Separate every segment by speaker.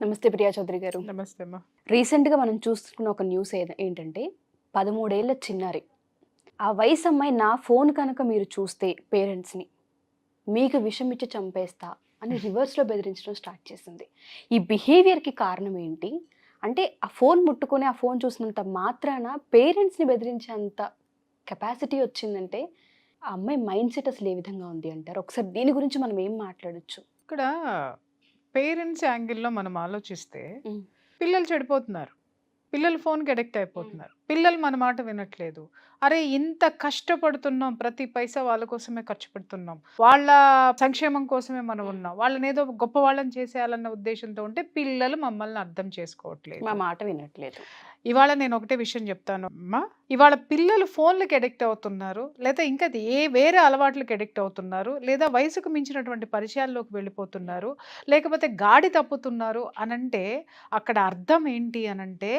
Speaker 1: నమస్తే ప్రియా చౌదరి గారు.
Speaker 2: నమస్తే అమ్మా.
Speaker 1: రీసెంట్గా మనం చూస్తున్న ఒక న్యూస్ ఏంటంటే పదమూడేళ్ళ చిన్నారి. ఆ వయసు అమ్మాయి నా ఫోన్ కనుక మీరు చూస్తే పేరెంట్స్ని మీకు విషం ఇచ్చి చంపేస్తా అని రివర్స్లో బెదిరించడం స్టార్ట్ చేసింది. ఈ బిహేవియర్కి కారణం ఏంటి? అంటే ఆ ఫోన్ ముట్టుకొని ఆ ఫోన్ చూసినంత మాత్రాన పేరెంట్స్ని బెదిరించేంత కెపాసిటీ వచ్చిందంటే ఆ అమ్మాయి మైండ్ సెట్ అసలు ఏ విధంగా ఉంది అంటారు? ఒకసారి దీని గురించి మనం ఏం మాట్లాడొచ్చు?
Speaker 2: ఇక్కడ పేరెంట్స్ యాంగిల్లో మనం ఆలోచిస్తే. పిల్లలు చెడిపోతున్నారు. పిల్లలు ఫోన్కి అడిక్ట్ అయిపోతున్నారు. పిల్లలు మన మాట వినట్లేదు. అరే ఇంత కష్టపడుతున్నాం ప్రతి పైసా వాళ్ళ కోసమే ఖర్చు పెడుతున్నాం. వాళ్ళ సంక్షేమం కోసమే మనం ఉన్నాం. వాళ్ళని ఏదో గొప్ప వాళ్ళని చేసేయాలన్న ఉద్దేశంతో ఉంటే పిల్లలు మమ్మల్ని అర్థం చేసుకోవట్లేదు.
Speaker 1: మా మాట వినట్లేదు.
Speaker 2: ఇవాళ నేను ఒకటే విషయం చెప్తాను. అమ్మా ఇవాళ పిల్లలు ఫోన్లకి అడిక్ట్ అవుతున్నారు లేదా ఇంకా ఏ వేరే అలవాట్లకి అడిక్ట్ అవుతున్నారు లేదా వయసుకు మించినటువంటి పరిచయాల్లోకి వెళ్ళిపోతున్నారు లేకపోతే గాడి తప్పుతున్నారు అనంటే అక్కడ అర్థం ఏంటి అనంటే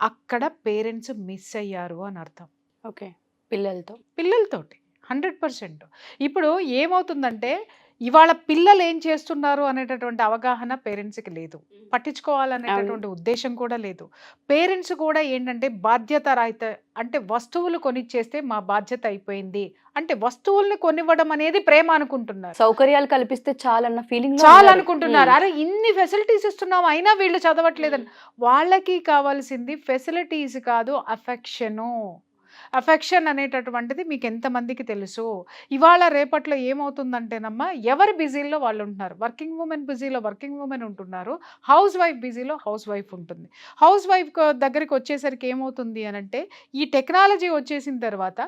Speaker 2: అక్కడ పేరెంట్స్ మిస్ అయ్యారు అని అర్థం.
Speaker 1: ఓకే. పిల్లలతో?
Speaker 2: పిల్లలతోటి. Hundred percent. ఇప్పుడు ఏమవుతుందంటే ఇవాళ పిల్లలు ఏం చేస్తున్నారు అనేటటువంటి అవగాహన పేరెంట్స్కి లేదు. పట్టించుకోవాలనేటటువంటి ఉద్దేశం కూడా లేదు. పేరెంట్స్ కూడా ఏంటంటే బాధ్యత రాయిత అంటే వస్తువులు కొనిచ్చేస్తే మా బాధ్యత అయిపోయింది అంటే వస్తువుల్ని కొనివ్వడం అనేది ప్రేమ అనుకుంటున్నారు.
Speaker 1: సౌకర్యాలు కల్పిస్తే చాలన్న ఫీలింగ్
Speaker 2: చాలా అనుకుంటున్నారు. అరే ఇన్ని ఫెసిలిటీస్ ఇస్తున్నాం అయినా వీళ్ళు చదవట్లేదని. వాళ్ళకి కావాల్సింది ఫెసిలిటీస్ కాదు అఫెక్షను అఫెక్షన్ అనేటటువంటిది మీకు ఎంతమందికి తెలుసు? ఇవాళ రేపట్లో ఏమవుతుందంటేనమ్మా ఎవరు బిజీలో వాళ్ళు ఉంటున్నారు వర్కింగ్ ఉమెన్ బిజీలో వర్కింగ్ ఉమెన్ ఉంటున్నారు. హౌస్ వైఫ్ బిజీలో హౌస్ వైఫ్ ఉంటుంది. హౌస్ వైఫ్ దగ్గరికి వచ్చేసరికి ఏమవుతుంది అని అంటే ఈ టెక్నాలజీ వచ్చేసిన తర్వాత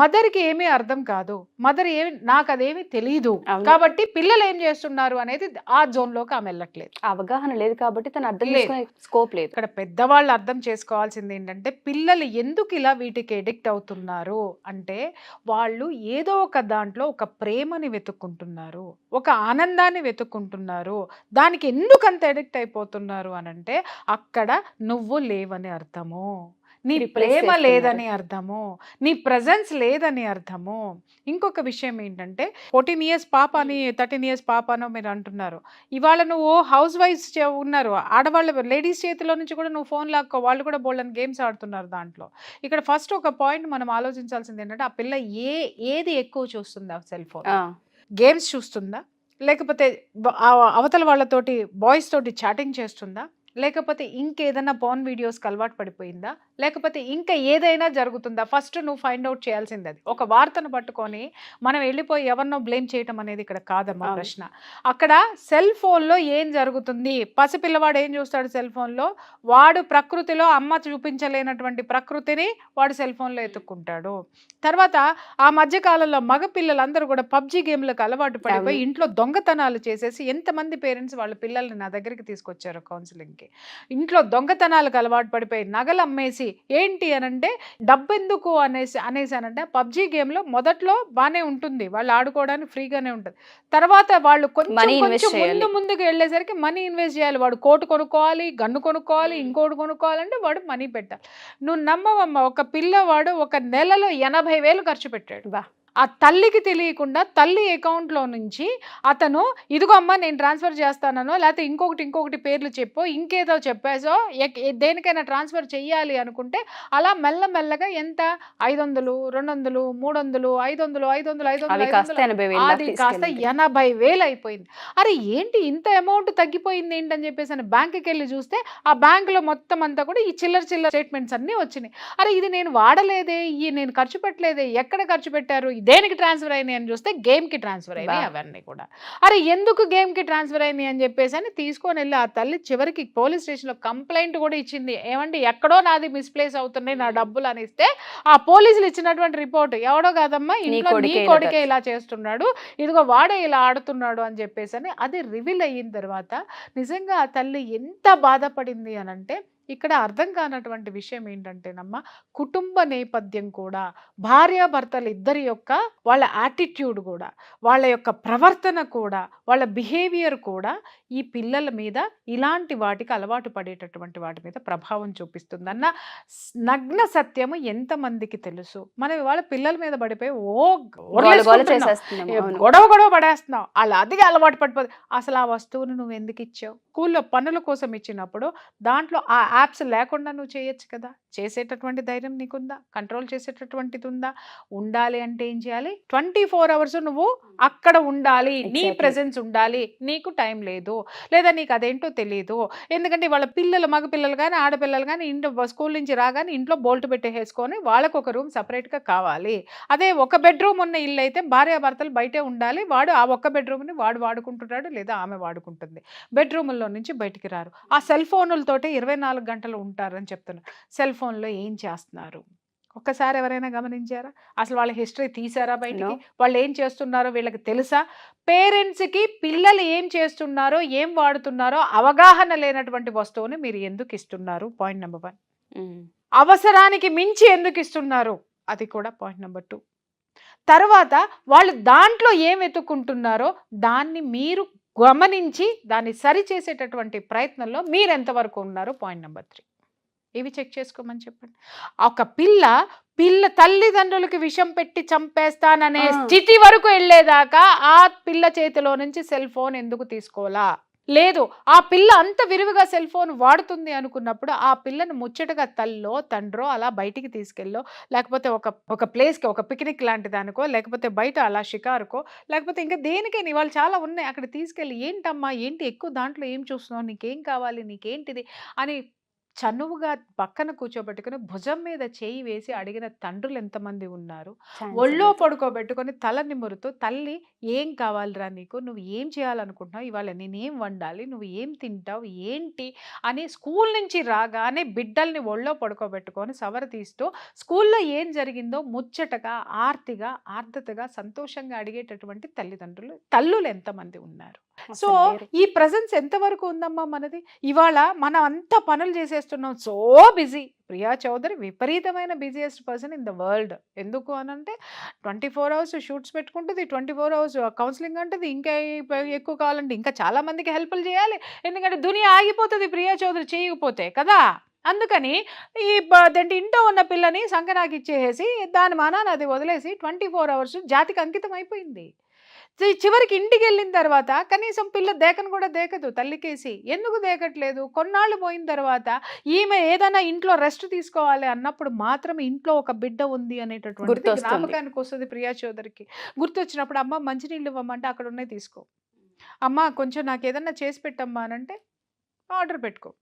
Speaker 2: మదర్కి ఏమీ అర్థం కాదు. మదర్ ఏమి నాకు అదేమీ తెలియదు. కాబట్టి పిల్లలు ఏం చేస్తున్నారు అనేది ఆ జోన్లోకి ఆమె వెళ్ళట్లేదు.
Speaker 1: అవగాహన లేదు కాబట్టి తను అర్థం స్కోప్ లేదు.
Speaker 2: ఇక్కడ పెద్దవాళ్ళు అర్థం చేసుకోవాల్సింది ఏంటంటే పిల్లలు ఎందుకు ఇలా వీటికి ఎడిక్ట్ అవుతున్నారు. అంటే వాళ్ళు ఏదో ఒక దాంట్లో ఒక ప్రేమని వెతుక్కుంటున్నారు. ఒక ఆనందాన్ని వెతుక్కుంటున్నారు. దానికి ఎందుకు అంత ఎడిక్ట్ అయిపోతున్నారు అని అంటే అక్కడ నువ్వు లేవని అర్థము. నీ ప్రేమ. లేదని అర్థము నీ ప్రజెన్స్ లేదని అర్థము ఇంకొక విషయం ఏంటంటే ఫోర్టీన్ ఇయర్స్ పాప అని థర్టీన్ ఇయర్స్ పాప అనో మీరు అంటున్నారు. ఇవాళ నువ్వు హౌస్ వైఫ్స్ ఉన్నారు. ఆడవాళ్ళ లేడీస్ చేతిలో నుంచి కూడా నువ్వు ఫోన్ లాక్కో వాళ్ళు కూడా బోల్డని గేమ్స్ ఆడుతున్నారు దాంట్లో. ఇక్కడ ఫస్ట్ ఒక పాయింట్ మనం ఆలోచించాల్సింది ఏంటంటే ఆ పిల్ల ఏ ఏది ఎక్కువ చూస్తుంది ఆ సెల్ ఫోన్ గేమ్స్ చూస్తుందా? లేకపోతే అవతల వాళ్ళతోటి బాయ్స్ తోటి చాటింగ్ చేస్తుందా? లేకపోతే ఇంకేదైనా పాన్ వీడియోస్కి అలవాటు పడిపోయిందా? లేకపోతే ఇంకా ఏదైనా జరుగుతుందా? ఫస్ట్ నువ్వు ఫైండ్ అవుట్ చేయాల్సింది అది ఒక వార్తను పట్టుకొని మనం వెళ్ళిపోయి ఎవరినో బ్లేమ్ చేయటం అనేది ఇక్కడ కాదమ్మా. ప్రశ్న. అక్కడ సెల్ ఫోన్లో ఏం జరుగుతుంది? పసిపిల్లవాడు ఏం చూస్తాడు సెల్ ఫోన్లో? వాడు ప్రకృతిలో అమ్మ చూపించలేనటువంటి ప్రకృతిని వాడు సెల్ ఫోన్లో ఎత్తుక్కుంటాడు. తర్వాత ఆ మధ్య కాలంలో మగ పిల్లలందరూ కూడా పబ్జి గేమ్లకు అలవాటు పడిపోయి. ఇంట్లో దొంగతనాలు చేసేసి ఎంతమంది పేరెంట్స్ వాళ్ళ పిల్లల్ని నా దగ్గరికి తీసుకొచ్చారు కౌన్సిలింగ్కి ఇంట్లో దొంగతనాలకు అలవాటు పడిపోయి నగలు అమ్మేసి ఏంటి అనంటే డబ్బు ఎందుకు అనేసి అనేసానంటే పబ్జి గేమ్లో మొదట్లో బాగానే ఉంటుంది వాళ్ళు ఆడుకోవడానికి ఫ్రీగానే ఉంటుంది తర్వాత వాళ్ళు కొంచెం ముందు. ముందుకు వెళ్ళేసరికి మనీ ఇన్వెస్ట్ చేయాలి వాడు కోటు కొనుక్కోవాలి గన్ను కొనుక్కోవాలి. ఇంకోటి కొనుక్కోవాలంటే వాడు మనీ పెట్టాలి నువ్వు నమ్మవమ్మ ఒక పిల్లవాడు ఒక నెలలో ఎనభై వేలు ఖర్చు పెట్టాడు
Speaker 1: బా.
Speaker 2: ఆ తల్లికి తెలియకుండా తల్లి అకౌంట్లో నుంచి అతను ఇదిగో అమ్మా నేను ట్రాన్స్ఫర్ చేస్తానో లేకపోతే ఇంకొకటి ఇంకొకటి పేర్లు చెప్పో ఇంకేదో చెప్పేసో దేనికైనా ట్రాన్స్ఫర్ చెయ్యాలి అనుకుంటే అలా మెల్లమెల్లగా ఎంత? ఐదు వందలు రెండు వందలు మూడు వందలు ఐదు వందలు ఐదు వందలు ఐదు వందలు అది కాస్త ఎనభై వేలు అయిపోయింది. అరే ఏంటి ఇంత అమౌంట్ తగ్గిపోయింది ఏంటని చెప్పేసి అని బ్యాంకుకి వెళ్ళి చూస్తే ఆ బ్యాంకులో మొత్తం అంతా కూడా ఈ చిల్లర చిల్లర స్టేట్మెంట్స్ అన్నీ వచ్చినాయి. అరే ఇది నేను వాడలేదే ఈ నేను ఖర్చు పెట్టలేదే ఎక్కడ ఖర్చు పెట్టారు దేనికి ట్రాన్స్ఫర్ అయినాయి అని చూస్తే గేమ్కి ట్రాన్స్ఫర్ అయినాయి. అవన్నీ కూడా. అరే ఎందుకు గేమ్కి ట్రాన్స్ఫర్ అయినాయి అని చెప్పేసి అని తీసుకొని వెళ్ళి ఆ తల్లి చివరికి పోలీస్ స్టేషన్లో కంప్లైంట్ కూడా ఇచ్చింది. ఏమంటే ఎక్కడో నాది మిస్ప్లేస్ అవుతున్నాయి నా డబ్బులు అని ఇస్తే ఆ పోలీసులు ఇచ్చినటువంటి రిపోర్ట్. ఎవడో కాదమ్మా ఇంట్లో నీ
Speaker 1: కొడుకే ఇలా
Speaker 2: కొడుకే ఇలా చేస్తున్నాడు ఇదిగో వాడే ఇలా ఆడుతున్నాడు అని చెప్పేసి అని అది రివీల్ అయిన తర్వాత నిజంగా ఆ తల్లి ఎంత బాధపడింది అని అంటే ఇక్కడ అర్థం కానటువంటి విషయం ఏంటంటేనమ్మా కుటుంబ నేపథ్యం కూడా భార్యాభర్తలు ఇద్దరి యొక్క వాళ్ళ యాటిట్యూడ్ కూడా వాళ్ళ యొక్క ప్రవర్తన కూడా వాళ్ళ బిహేవియర్ కూడా ఈ పిల్లల మీద ఇలాంటి వాటికి అలవాటు పడేటటువంటి వాటి మీద ప్రభావం చూపిస్తుందన్న నగ్న సత్యము ఎంతమందికి తెలుసు? మనం ఇవాళ పిల్లల మీద పడిపోయి ఓ. గొడవ గొడవ పడేస్తున్నావు అలా అదిగా అలవాటు పడిపోదు అసలు ఆ వస్తువును నువ్వు ఎందుకు ఇచ్చావు? స్కూల్లో పనుల కోసం ఇచ్చినప్పుడు దాంట్లో ఆ యాప్స్ లేకుండా నువ్వు చేయొచ్చు కదా? చేసేటటువంటి ధైర్యం నీకుందా? కంట్రోల్ చేసేటటువంటిది ఉందా ఉండాలి అంటే ఏం చేయాలి? ట్వంటీ ఫోర్ అవర్స్ నువ్వు అక్కడ ఉండాలి. నీ. ప్రెసెన్స్ ఉండాలి. నీకు టైం లేదు. లేదా నీకు అదేంటో తెలియదు ఎందుకంటే వాళ్ళ పిల్లలు మగ పిల్లలు కానీ ఆడపిల్లలు కానీ ఇంట్లో స్కూల్ నుంచి రాగానే ఇంట్లో బోల్ట్ పెట్టేసుకొని వాళ్ళకు ఒక రూమ్ సపరేట్గా కావాలి. అదే ఒక బెడ్రూమ్ ఉన్న ఇల్లు అయితే భార్యాభర్తలు బయటే ఉండాలి. వాడు ఆ ఒక్క బెడ్రూమ్ని వాడు వాడుకుంటున్నాడు లేదా ఆమె వాడుకుంటుంది. బెడ్రూముల్లో నుంచి బయటికి రారు. ఆ సెల్ ఫోనులతోటే ఇరవై నాలుగు గంటలు ఉంటారని చెప్తున్నారు సెల్ ఫోన్లో ఏం చేస్తున్నారు? ఒక్కసారి ఎవరైనా గమనించారా? అసలు వాళ్ళ హిస్టరీ తీసారా బయటికి. వాళ్ళు ఏం చేస్తున్నారో వీళ్ళకి తెలుసా? పేరెంట్స్కి పిల్లలు ఏం చేస్తున్నారో ఏం వాడుతున్నారో అవగాహన లేనటువంటి వస్తువుని మీరు ఎందుకు ఇస్తున్నారు? Point number one. అవసరానికి మించి ఎందుకు ఇస్తున్నారు? అది కూడా పాయింట్ నెంబర్ టూ. తర్వాత వాళ్ళు దాంట్లో ఏం వెతుక్కుంటున్నారో దాన్ని మీరు గమనించి దాన్ని సరి చేసేటటువంటి ప్రయత్నంలో మీరు ఎంతవరకు ఉన్నారు పాయింట్ నెంబర్ త్రీ. ఇవి చెక్ చేసుకోమని చెప్పండి. ఒక పిల్ల పిల్ల తల్లిదండ్రులకి విషం పెట్టి చంపేస్తాననే. స్థితి వరకు వెళ్ళేదాకా ఆ పిల్ల చేతిలో నుంచి సెల్ ఫోన్ ఎందుకు తీసుకోవాలా? లేదు ఆ పిల్ల అంత విరివిగా సెల్ ఫోన్ వాడుతుంది అనుకున్నప్పుడు ఆ పిల్లను ముచ్చటగా తల్లో తండ్రో అలా బయటికి తీసుకెళ్ళో లేకపోతే ఒక ఒక ప్లేస్కి ఒక పిక్నిక్ లాంటి దానికో లేకపోతే బయట అలా షికారుకో లేకపోతే ఇంకా దేనికైనా ఇవాళ చాలా ఉన్నాయి అక్కడ తీసుకెళ్ళి ఏంటమ్మా ఏంటి ఎక్కువ దాంట్లో ఏం చూస్తున్నావు నీకేం కావాలి నీకేంటిది అని చనువుగా పక్కన కూర్చోబెట్టుకుని భుజం మీద చేయి వేసి అడిగిన తండ్రులు ఎంతమంది ఉన్నారు? ఒళ్ళో. పడుకోబెట్టుకొని తల నిమురుతూ తల్లి ఏం కావాలిరా నీకు? నువ్వు ఏం చేయాలనుకుంటున్నావు? ఇవాళ నేనేం వండాలి? నువ్వు ఏం తింటావు? ఏంటి? అని స్కూల్ నుంచి రాగానే బిడ్డల్ని ఒళ్ళో పడుకోబెట్టుకొని సవర తీస్తూ స్కూల్లో ఏం జరిగిందో ముచ్చటగా ఆర్తిగా ఆర్ద్రతగా సంతోషంగా అడిగేటటువంటి తల్లిదండ్రులు తల్లులు ఎంతమంది ఉన్నారు? సో. ఈ ప్రజెన్స్ ఎంతవరకు ఉందమ్మా మనది? ఇవాళ మనం అంత పనులు చేసేస్తున్నాం. So busy. ప్రియా చౌదరి విపరీతమైన busiest person in the world. ఎందుకు అని అంటే ట్వంటీ ఫోర్ అవర్స్ షూట్స్ పెట్టుకుంటుంది ట్వంటీ ఫోర్ అవర్స్ కౌన్సిలింగ్ అంటుంది ఇంకా ఎక్కువ కావాలంటే ఇంకా చాలా మందికి హెల్ప్లు చేయాలి. ఎందుకంటే దునియా ఆగిపోతుంది ప్రియా చౌదరి చేయకపోతే కదా? అందుకని ఈ అదేంటి ఇంట్లో ఉన్న పిల్లని సంకనాకి ఇచ్చేసి దాని మానాన్ని అది వదిలేసి ట్వంటీ ఫోర్ అవర్స్ జాతికి అంకితం అయిపోయింది. చివరికి ఇంటికి వెళ్ళిన తర్వాత కనీసం పిల్ల దేకను కూడా దేకదు తల్లికేసి. ఎందుకు దేకట్లేదు? కొన్నాళ్ళు పోయిన తర్వాత ఈమె ఏదైనా ఇంట్లో రెస్ట్ తీసుకోవాలి అన్నప్పుడు మాత్రం ఇంట్లో ఒక బిడ్డ ఉంది అనేటటువంటి. జ్ఞాపకానికి వస్తుంది ప్రియా చౌదరికి. గుర్తొచ్చినప్పుడు అమ్మ మంచినీళ్ళు ఇవ్వమంటే అక్కడ ఉన్నాయి తీసుకో. అమ్మ కొంచెం నాకు ఏదన్నా చేసి పెట్టమ్మా అని అంటే ఆర్డర్ పెట్టుకో.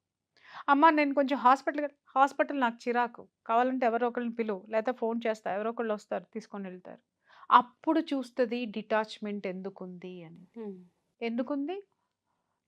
Speaker 2: అమ్మ నేను కొంచెం హాస్పిటల్ హాస్పిటల్ నాకు చిరాకు. కావాలంటే ఎవరో ఒకరిని పిలువు. లేకపోతే ఫోన్ చేస్తా. ఎవరో ఒకళ్ళు వస్తారు తీసుకొని వెళ్తారు. అప్పుడు చూస్తుంది డిటాచ్మెంట్ ఎందుకుంది అని. ఎందుకుంది?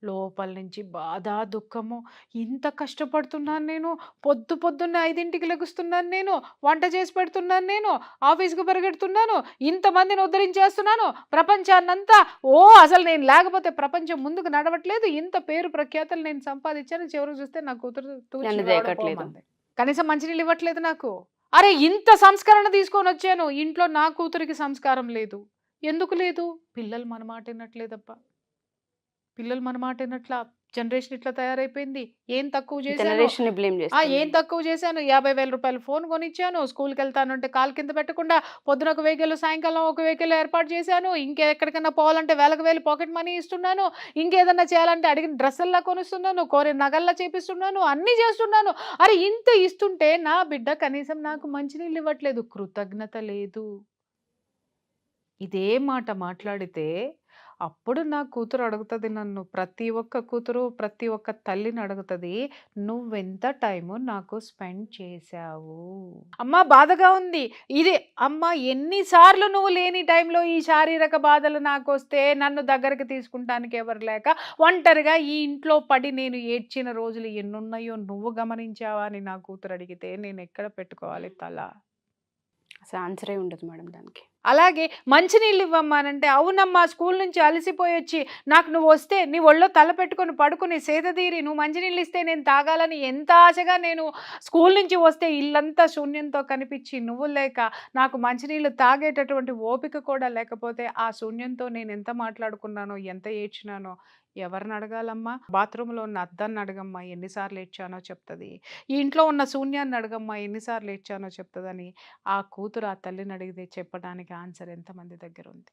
Speaker 2: లోపల నుంచి బాధ దుఃఖము. ఇంత కష్టపడుతున్నాను నేను. పొద్దు పొద్దున్న ఐదింటికి లెగుస్తున్నాను నేను. వంట చేసి పెడుతున్నాను నేను. ఆఫీస్కి పరిగెడుతున్నాను. ఇంతమందిని ఉద్ధరించేస్తున్నాను. ప్రపంచాన్నంతా. ఓ అసలు నేను లేకపోతే ప్రపంచం ముందుకు నడవట్లేదు. ఇంత పేరు ప్రఖ్యాతలు నేను సంపాదించాను. చివరికి చూస్తే నా కూతురు. కనీసం మంచినీళ్ళు ఇవ్వట్లేదు నాకు. అరే ఇంత సంస్కరణ తీసుకొని వచ్చాను. ఇంట్లో నా కూతురికి సంస్కారం లేదు. ఎందుకు లేదు? పిల్లలు మన మాట వినట్లేదప్ప. పిల్లలు మన మాట వినట్లా జనరేషన్ ఇట్లా తయారైపోయింది. ఏం తక్కువ చేశాను?
Speaker 1: బ్లేమ్
Speaker 2: ఏం తక్కువ చేశాను? యాభై వేల రూపాయలు ఫోన్ కొనిచ్చాను స్కూల్కి వెళ్తానంటే కాలు కింద పెట్టకుండా పొద్దున ఒక వెహికల్ సాయంకాలం ఒక వెహికల్ ఏర్పాటు చేశాను. ఇంకెక్కడికైనా పోవాలంటే వేలకు వేలు పాకెట్ మనీ ఇస్తున్నాను. ఇంకేదన్నా చేయాలంటే అడిగిన డ్రెస్సల్లా కొనిస్తున్నాను కోరిన నగల్లా చేపిస్తున్నాను అన్నీ చేస్తున్నాను. అరే ఇంత ఇస్తుంటే నా బిడ్డ కనీసం నాకు మంచినీళ్ళు ఇవ్వట్లేదు. కృతజ్ఞత లేదు. ఇదే మాట మాట్లాడితే అప్పుడు నా కూతురు అడుగుతుంది నన్ను. ప్రతి ఒక్క కూతురు ప్రతి ఒక్క తల్లిని అడుగుతుంది నువ్వెంత టైము నాకు స్పెండ్ చేశావు? అమ్మ బాధగా ఉంది. ఇది అమ్మ ఎన్నిసార్లు నువ్వు లేని టైంలో ఈ శారీరక బాధలు నాకు వస్తే నన్ను దగ్గరికి తీసుకుంటానికి ఎవరు లేక ఒంటరిగా ఈ ఇంట్లో పడి నేను ఏడ్చిన రోజులు ఎన్నున్నాయో నువ్వు గమనించావా అని నా కూతురు అడిగితే నేను ఎక్కడ పెట్టుకోవాలి తల?
Speaker 1: అసలు ఆన్సరే ఉండదు మేడం దానికి.
Speaker 2: అలాగే మంచినీళ్ళు ఇవ్వమ్మా అని అంటే అవునమ్మా స్కూల్ నుంచి అలసిపోయి వచ్చి నాకు నువ్వు వస్తే నీ ఒళ్ళో తల పెట్టుకొని పడుకుని సేదతీరి నువ్వు మంచినీళ్ళు ఇస్తే నేను తాగాలని ఎంత ఆశగా నేను స్కూల్ నుంచి వస్తే ఇల్లంతా శూన్యంతో కనిపించి నువ్వు లేక నాకు మంచినీళ్ళు తాగేటటువంటి ఓపిక కూడా లేకపోతే ఆ శూన్యంతో నేను ఎంత మాట్లాడుకున్నానో ఎంత ఏడ్చినానో ఎవరిని అడగాలమ్మా? బాత్రూంలో ఉన్న అద్దాన్ని అడగమ్మా ఎన్నిసార్లు ఏడ్చానో చెప్తుంది. ఈ ఇంట్లో ఉన్న శూన్యాన్ని అడగమ్మా ఎన్నిసార్లు ఏడ్చానో చెప్తుందని ఆ కూతురు ఆ తల్లిని అడిగితే చెప్పడానికి ఆన్సర్ ఎంతమంది దగ్గర ఉంది?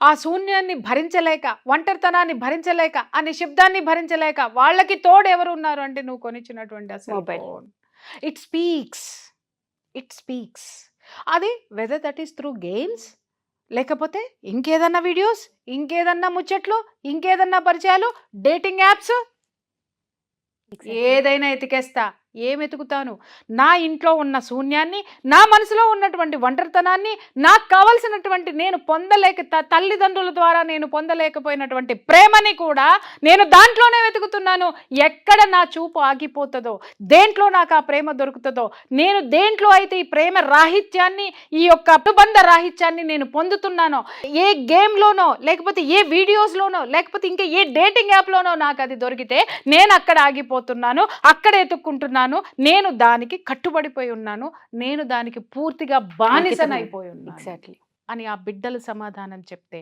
Speaker 2: ఆ శూన్యాన్ని భరించలేక ఒంటరితనాన్ని భరించలేక ఆ నిశ్శబ్దాన్ని భరించలేక వాళ్ళకి తోడు ఎవరు ఉన్నారు అంటే నువ్వు కొనిచ్చినటువంటి అసలు
Speaker 1: Mobile.
Speaker 2: It speaks it speaks అది whether that is through games లేకపోతే ఇంకేదన్నా వీడియోస్ ఇంకేదన్నా ముచ్చట్లు ఇంకేదన్నా పరిచయాలు డేటింగ్ యాప్స్ ఏదైనా ఎతికేస్తా. ఏం వెతుకుతాను? నా ఇంట్లో ఉన్న శూన్యాన్ని నా మనసులో ఉన్నటువంటి ఒంటరితనాన్ని నాకు కావలసినటువంటి నేను పొందలేక త- తల్లిదండ్రుల ద్వారా నేను పొందలేకపోయినటువంటి ప్రేమని కూడా నేను దాంట్లోనే వెతుకుతున్నాను. ఎక్కడ నా చూపు ఆగిపోతుందో దేంట్లో నాకు ఆ ప్రేమ దొరుకుతుందో నేను దేంట్లో అయితే ఈ ప్రేమ రాహిత్యాన్ని ఈ యొక్క అనుబంధ రాహిత్యాన్ని నేను పొందుతున్నానో ఏ గేమ్లోనో లేకపోతే ఏ వీడియోస్లోనో లేకపోతే ఇంకా ఏ డేటింగ్ యాప్లోనో నాకు అది దొరికితే నేను అక్కడ ఆగిపోతున్నాను అక్కడ ఎత్తుక్కుంటున్నాను నేను దానికి కట్టుబడిపోయి ఉన్నాను నేను దానికి పూర్తిగా బానిసనైపోయి ఉన్నాను
Speaker 1: ఎగ్జాక్ట్లీ.
Speaker 2: అని ఆ బిడ్డలు సమాధానం చెప్తే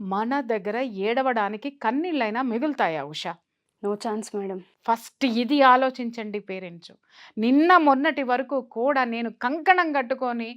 Speaker 2: మన దగ్గర ఏడవడానికి కన్నీళ్ళైనా మిగులుతాయా Usha?
Speaker 1: No chance madam.
Speaker 2: First ఇది ఆలోచించండి పేరెంట్స్. నిన్న మొన్నటి వరకు కూడా నేను కంకణం కట్టుకొని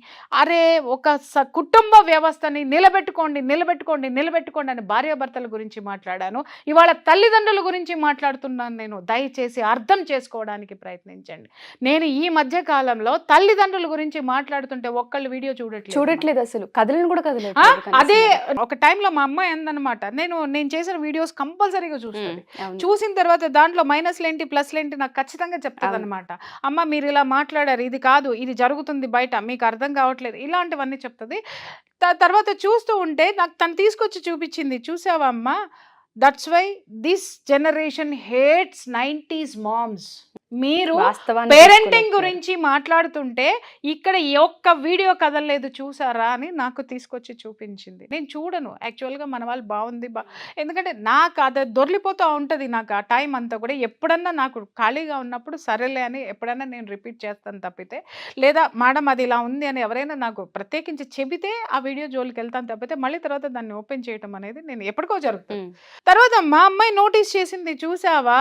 Speaker 2: అరే ఒక స కుటుంబ వ్యవస్థని నిలబెట్టుకోండి నిలబెట్టుకోండి నిలబెట్టుకోండి అని భార్యాభర్తల గురించి మాట్లాడాను. ఇవాళ తల్లిదండ్రుల గురించి మాట్లాడుతున్నాను నేను. దయచేసి అర్థం చేసుకోవడానికి ప్రయత్నించండి. నేను ఈ మధ్య కాలంలో తల్లిదండ్రుల గురించి మాట్లాడుతుంటే ఒక్కళ్ళు వీడియో చూడట్లేదు
Speaker 1: చూడట్లేదు అసలు. కదలని కూడా కదలేదు
Speaker 2: అదే ఒక టైంలో మా అమ్మాయి అందనమాట నేను నేను చేసిన వీడియోస్ కంపల్సరీగా చూస్తుంది. చూసిన తర్వాత దాంట్లో మైనస్లు ఏంటి ప్లస్లు ఏంటి నాకు ఖచ్చితంగా చెప్తుంది
Speaker 1: అవును.
Speaker 2: అనమాట అమ్మ మీరు ఇలా మాట్లాడారు ఇది కాదు ఇది జరుగుతుంది బయట మీకు అర్థం కావట్లేదు ఇలాంటివన్నీ చెప్తుంది. తర్వాత చూస్తూ ఉంటే నాకు తను తీసుకొచ్చి చూపించింది చూసావా అమ్మ? That's why this generation hates nineties moms మీరు పేరెంటింగ్. గురించి మాట్లాడుతుంటే ఇక్కడ ఏ ఒక్క వీడియో కదలలేదు చూసారా అని నాకు తీసుకొచ్చి చూపించింది. నేను చూడను. యాక్చువల్గా మన వాళ్ళు బాగుంది బా ఎందుకంటే నాకు అది దొరికిపోతూ ఉంటుంది నాకు ఆ టైం అంతా కూడా. ఎప్పుడన్నా నాకు ఖాళీగా ఉన్నప్పుడు సరేలే అని ఎప్పుడన్నా నేను రిపీట్ చేస్తాను తప్పితే లేదా మేడం అది ఇలా ఉంది అని ఎవరైనా నాకు ప్రత్యేకించి చెబితే ఆ వీడియో జోలికి వెళ్తాను తప్పితే మళ్ళీ తర్వాత దాన్ని ఓపెన్ చేయడం అనేది నేను ఎప్పటికో జరుగుతుంది. తర్వాత మా అమ్మాయి నోటీస్ చేసింది చూసావా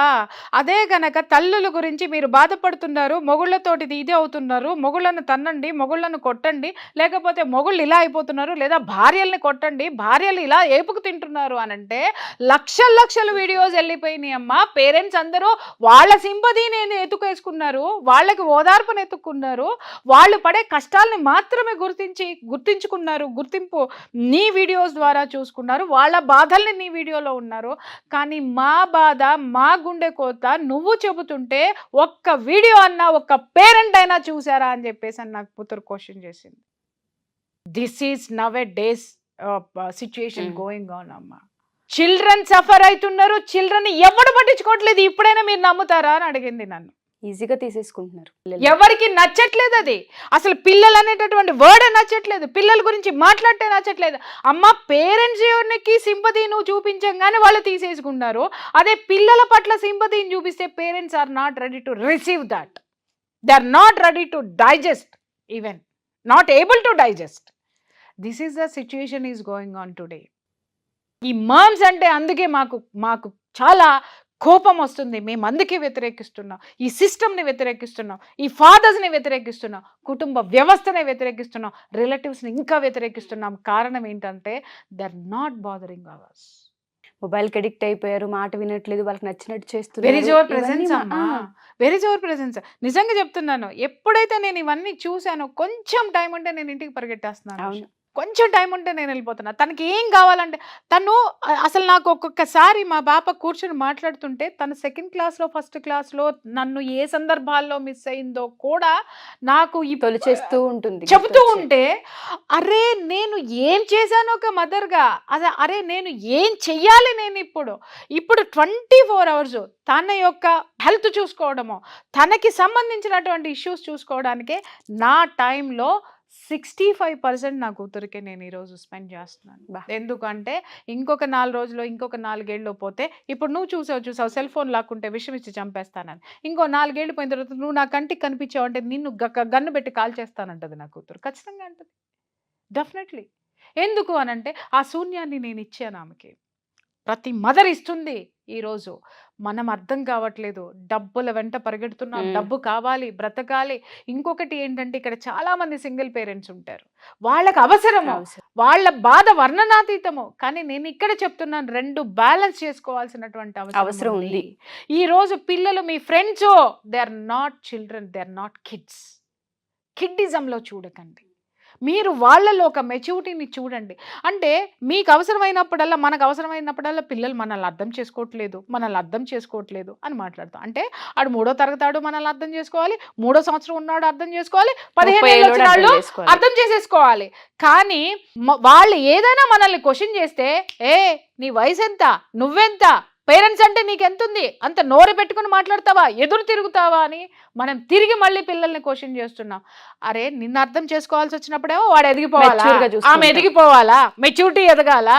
Speaker 2: అదే గనక తల్లుల గురించి మీరు బాధపడుతున్నారు మొగుళ్ళతోటి ఇది ఇదే అవుతున్నారు మొగుళ్ళను తన్నండి మొగుళ్ళను కొట్టండి లేకపోతే మొగుళ్ళు ఇలా అయిపోతున్నారు లేదా భార్యల్ని కొట్టండి భార్యలు ఇలా ఏపుకు తింటున్నారు అని అంటే లక్షల లక్షల వీడియోస్ వెళ్ళిపోయినాయి అమ్మ. పేరెంట్స్ అందరూ వాళ్ళ సింపతిని ఎత్తుకేసుకున్నారు వాళ్ళకి ఓదార్పును ఎత్తుకున్నారు వాళ్ళు పడే కష్టాలని మాత్రమే గుర్తించి గుర్తించుకున్నారు గుర్తింపు నీ వీడియోస్ ద్వారా చూసుకున్నారు వాళ్ళ బాధల్ని నీ వీడియోలో ఉన్నారు కానీ మా బాధ మా గుండె కోత నువ్వు చెబుతుంటే ఒక్క వీడియో అన్నా ఒక్క పేరెంట్ అయినా చూసారా అని చెప్పేసి అని నాకు కూతురు క్వశ్చన్ చేసింది. This is nowadays situation. Going on అమ్మా. చిల్డ్రన్ సఫర్ అవుతున్నారు చిల్డ్రన్ ఎవడు పట్టించుకోవట్లేదు ఇప్పుడైనా మీరు నమ్ముతారా అని అడిగింది నన్ను.
Speaker 1: ఈజీగా తీసేసుకుంటున్నారు
Speaker 2: ఎవరికి నచ్చట్లేదు అది. అసలు పిల్లలు అనేటటువంటి వర్డ్ నచ్చట్లేదు. పిల్లల గురించి మాట్లాడితే నచ్చట్లేదు. అమ్మ పేరెంట్స్కి సింపతి నువ్వు చూపించంగానే వాళ్ళు తీసేసుకున్నారు అదే పిల్లల పట్ల సింపతిని చూపిస్తే parents are not ready to receive that they are not ready to digest even not able to digest this is the situation is going on today ఈ మామ్స్ అంటే అందుకే మాకు మాకు చాలా కోపం వస్తుంది. మేము అందుకే వ్యతిరేకిస్తున్నాం. ఈ సిస్టమ్ని వ్యతిరేకిస్తున్నాం. ఈ ఫాదర్స్ని వ్యతిరేకిస్తున్నాం. కుటుంబ వ్యవస్థని వ్యతిరేకిస్తున్నాం. రిలేటివ్స్ని ఇంకా వ్యతిరేకిస్తున్నాం. కారణం ఏంటంటే they are not bothering ours
Speaker 1: మొబైల్కి అడిక్ట్ అయిపోయారు. మాట వినట్లేదు. వాళ్ళకి నచ్చినట్టు చేస్తున్నారు.
Speaker 2: వెరీ జోర్ ప్రెసెన్స్ అమ్మా. వెరీ జోర్ ప్రెసెన్స్ నిజంగా చెప్తున్నాను. ఎప్పుడైతే నేను ఇవన్నీ చూశానో కొంచెం టైం ఉంటే నేను ఇంటికి పరిగెట్టేస్తున్నాను. కొంచెం టైం ఉంటే నేను వెళ్ళిపోతున్నా. తనకి ఏం కావాలంటే తను అసలు నాకు ఒక్కొక్కసారి మా పాప కూర్చొని మాట్లాడుతుంటే తను సెకండ్ క్లాస్లో ఫస్ట్ క్లాస్లో నన్ను ఏ సందర్భాల్లో మిస్ అయిందో కూడా నాకు ఈ
Speaker 1: చేస్తూ ఉంటుంది
Speaker 2: చెబుతూ. ఉంటే అరే నేను ఏం చేశాను ఒక మదర్గా అదే అరే నేను ఏం చెయ్యాలి నేను ఇప్పుడు? ఇప్పుడు ట్వంటీ ఫోర్ అవర్స్ తన యొక్క హెల్త్ చూసుకోవడము తనకి సంబంధించినటువంటి ఇష్యూస్ చూసుకోవడానికే నా టైంలో సిక్స్టీ ఫైవ్ పర్సెంట్ నా కూతురికే నేను ఈరోజు స్పెండ్ చేస్తున్నాను. ఎందుకంటే ఇంకొక నాలుగు రోజులు ఇంకొక నాలుగేళ్ళు పోతే ఇప్పుడు నువ్వు చూసావు చూసావు సెల్ ఫోన్ లాక్కుంటే విషయం ఇచ్చి చంపేస్తానని. ఇంకో నాలుగేళ్ళు పోయిన తర్వాత నువ్వు నా కంటికి కనిపించావు అంటే నిన్ను గన్ను పెట్టి కాల్ చేస్తానంటది నా కూతురు. ఖచ్చితంగా అంటది. డెఫినెట్లీ. ఎందుకు అనంటే ఆ శూన్యాన్ని నేను ఇచ్చాను ఆమెకి. ప్రతి మదర్ ఇస్తుంది. ఈరోజు మనం అర్థం కావట్లేదు. డబ్బుల వెంట పరిగెడుతున్నాం. డబ్బు కావాలి బ్రతకాలి. ఇంకొకటి ఏంటంటే ఇక్కడ చాలా మంది సింగిల్ పేరెంట్స్ ఉంటారు. వాళ్ళకి అవసరము.
Speaker 1: అవసరం.
Speaker 2: వాళ్ళ బాధ వర్ణనాతీతము. కానీ నేను ఇక్కడ చెప్తున్నాను రెండు బ్యాలెన్స్ చేసుకోవాల్సినటువంటి
Speaker 1: అవసరం. ఉంది.
Speaker 2: ఈ రోజు పిల్లలు మీ friends they are not children they are not kids. కిడ్డిజంలో చూడకండి. మీరు వాళ్ళలో ఒక మెచ్యూరిటీని చూడండి. అంటే మీకు అవసరమైనప్పుడల్లా మనకు అవసరమైనప్పుడల్లా పిల్లలు మనల్ని అర్థం చేసుకోవట్లేదు మనల్ని అర్థం చేసుకోవట్లేదు అని మాట్లాడతాం. అంటే ఆడు మూడో తరగతాడు మనల్ని అర్థం చేసుకోవాలి మూడో సంవత్సరం ఉన్నాడు అర్థం చేసుకోవాలి పదిహేను ఏళ్ళు వచ్చిన
Speaker 1: అర్థం
Speaker 2: వాళ్ళు
Speaker 1: చేసుకోవాలి.
Speaker 2: అర్థం చేసేసుకోవాలి. కానీ వాళ్ళు ఏదైనా మనల్ని క్వశ్చన్ చేస్తే ఏ నీ వయసు ఎంత నువ్వెంత? పేరెంట్స్ అంటే నీకు ఎంత ఉంది అంత నోరు పెట్టుకుని మాట్లాడతావా? ఎదురు తిరుగుతావా అని మనం తిరిగి మళ్ళీ పిల్లల్ని క్వశ్చన్ చేస్తున్నాం. అరే నిన్ను అర్థం చేసుకోవాల్సి వచ్చినప్పుడేమో వాడు ఎదిగిపోవాలా. ఆమె ఎదిగిపోవాలా? మెచ్యూరిటీ ఎదగాల?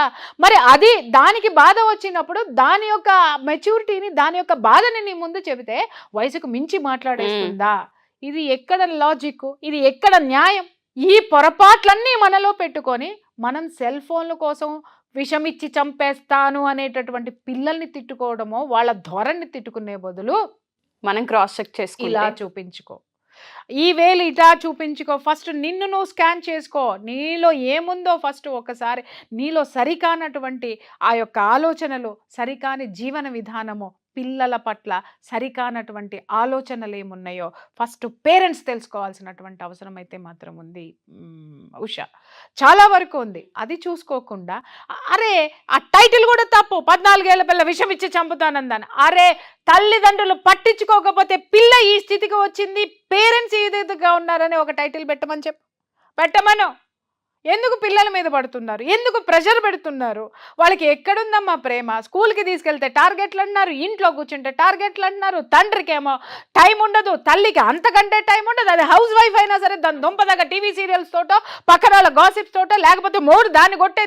Speaker 2: మరి అది దానికి బాధ వచ్చినప్పుడు దాని యొక్క మెచ్యూరిటీని దాని యొక్క బాధని నీ ముందు చెబితే వయసుకు మించి మాట్లాడేస్తుందా? ఇది ఎక్కడ లాజిక్ ఇది ఎక్కడ న్యాయం? ఈ పొరపాట్లన్నీ మనలో పెట్టుకొని మనం సెల్ ఫోన్ల కోసం విషమిచ్చి చంపేస్తాను అనేటటువంటి పిల్లల్ని తిట్టుకోవడమో వాళ్ళ ధోరణి తిట్టుకునే బదులు
Speaker 1: మనం క్రాస్ చెక్
Speaker 2: ఇలా
Speaker 1: చేసుకుంటే
Speaker 2: చూపించుకో. ఈ వేలు ఇటా చూపించుకో. ఫస్ట్ నిన్ను నువ్వు స్కాన్ చేసుకో. నీలో ఏముందో ఫస్ట్ ఒకసారి నీలో సరికానటువంటి ఆ యొక్క ఆలోచనలు సరికాని జీవన విధానము పిల్లల పట్ల సరికానటువంటి ఆలోచనలు ఏమున్నాయో ఫస్ట్ పేరెంట్స్ తెలుసుకోవాల్సినటువంటి అవసరం అయితే మాత్రం ఉంది ఉష. చాలా వరకు ఉంది. అది చూసుకోకుండా అరే ఆ టైటిల్ కూడా తప్పు. పద్నాలుగేళ్ళ పిల్ల విషం ఇచ్చి చంపుతానందాను. అరే తల్లిదండ్రులు పట్టించుకోకపోతే పిల్ల ఈ స్థితికి వచ్చింది పేరెంట్స్ ఈ విధంగా ఉన్నారని ఒక టైటిల్ పెట్టమని చెప్పు. పెట్టమను. ఎందుకు పిల్లల మీద పడుతున్నారు? ఎందుకు ప్రెషర్ పెడుతున్నారు? వాళ్ళకి ఎక్కడుందమ్మా ప్రేమ? స్కూల్కి తీసుకెళ్తే టార్గెట్లు అంటున్నారు ఇంట్లో కూర్చుంటే టార్గెట్లు అంటున్నారు తండ్రికేమో టైం ఉండదు తల్లికి అంతకంటే టైం ఉండదు. అది హౌస్ వైఫ్ అయినా సరే దాని దుంపదగ్గ టీవీ సీరియల్స్ తోటో పక్కన వాళ్ళ గాసిప్స్ తోటో లేకపోతే మూడు దాన్ని కొట్టే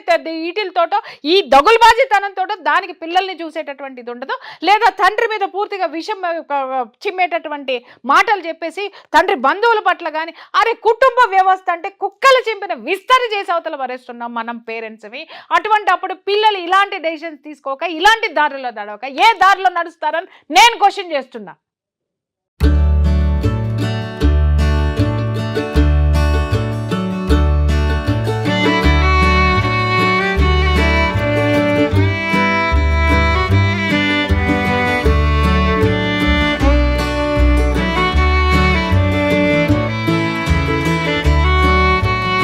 Speaker 2: ఈటిలతోటో ఈ దగులుబాజీతనంతో దానికి పిల్లల్ని చూసేటటువంటిది ఉండదు. లేదా తండ్రి మీద పూర్తిగా విషం చిమ్మేటటువంటి మాటలు చెప్పేసి తండ్రి బంధువుల పట్ల కానీ అరే కుటుంబ వ్యవస్థ అంటే కుక్కలు చింపిన విస్తరి చేసి అవతల వరేస్తున్నాం మనం పేరెంట్స్వి. అటువంటి అప్పుడు పిల్లలు ఇలాంటి డెసిషన్స్ తీసుకోక ఇలాంటి దారిలో నడవక ఏ దారిలో నడుస్తారని నేను క్వశ్చన్ చేస్తున్నా.